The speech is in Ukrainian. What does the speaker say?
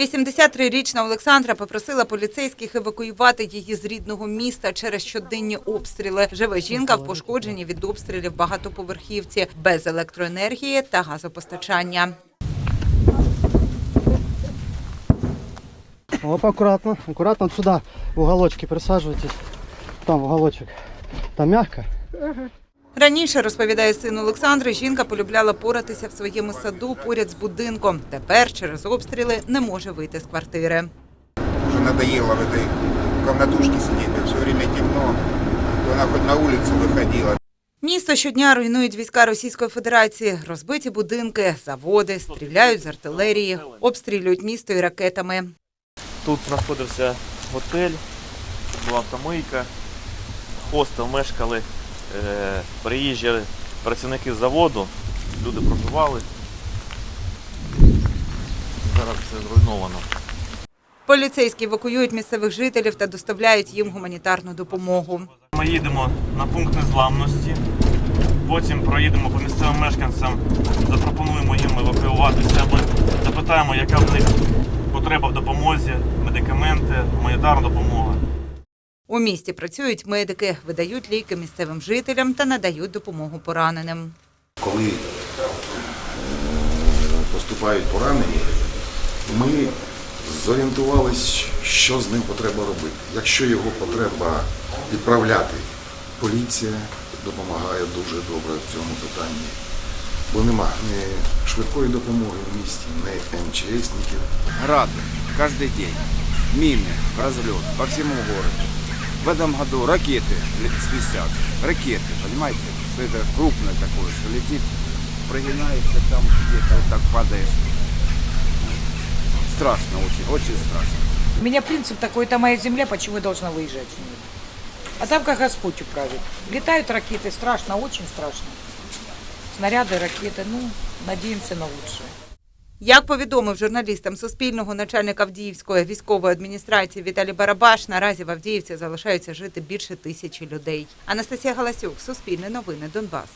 83-річна Олександра попросила поліцейських евакуювати її з рідного міста через щоденні обстріли. Живе жінка в пошкодженні від обстрілів багатоповерхівці без електроенергії та газопостачання. Оп, аккуратно, аккуратно сюда, в уголочки присаживайтесь. Там в уголочек. Там мягко. Раніше, розповідає син Олександри, жінка полюбляла поратися в своєму саду поряд з будинком. Тепер через обстріли не може вийти з квартири. Уже надоело в этой комнатушке сидеть, все время темно. То она хоть на улицу выходила. Місто щодня руйнують війська Російської Федерації, розбиті будинки, заводи, стріляють з артилерії, обстрілюють місто і ракетами. Тут знаходився готель, тут була автомийка, хостел мешкали е, приїжджі працівники заводу, люди проживали. Зараз все зруйновано. Поліцейські евакуюють місцевих жителів та доставляють їм гуманітарну допомогу. Ми їдемо на пункт незламності, потім проїдемо по місцевим мешканцям, запропонуємо їм евакуюватися, або запитаємо, яка в них потреба в допомозі, медикаменти, гуманітарна допомога. У місті працюють медики, видають ліки місцевим жителям та надають допомогу пораненим. коли е, поступають поранені, ми зорієнтувалися, що з ним потреба робити. Якщо його потреба відправляти, поліція допомагає дуже добре в цьому питанні. Бо нема ні швидкої допомоги в місті, ні МЧСників. Грады каждый день, мины, разлет по всему городу. В этом году ракеты свистят, ракеты, понимаете? Что это крупное такое, что летит, прогинаешься там где-то, вот так падаешь. Страшно очень, очень страшно. У меня принцип такой, это моя земля, почему я должна выезжать с нее? А там как Господь управит. Летают ракеты, страшно, очень страшно. Снаряды, ракеты, ну, надеемся на лучшее. Як повідомив журналістам Суспільного начальник Авдіївської військової адміністрації Віталій Барабаш, наразі в Авдіївці залишаються жити більше тисячі людей. Анастасія Галасюк, Суспільне новини, Донбас.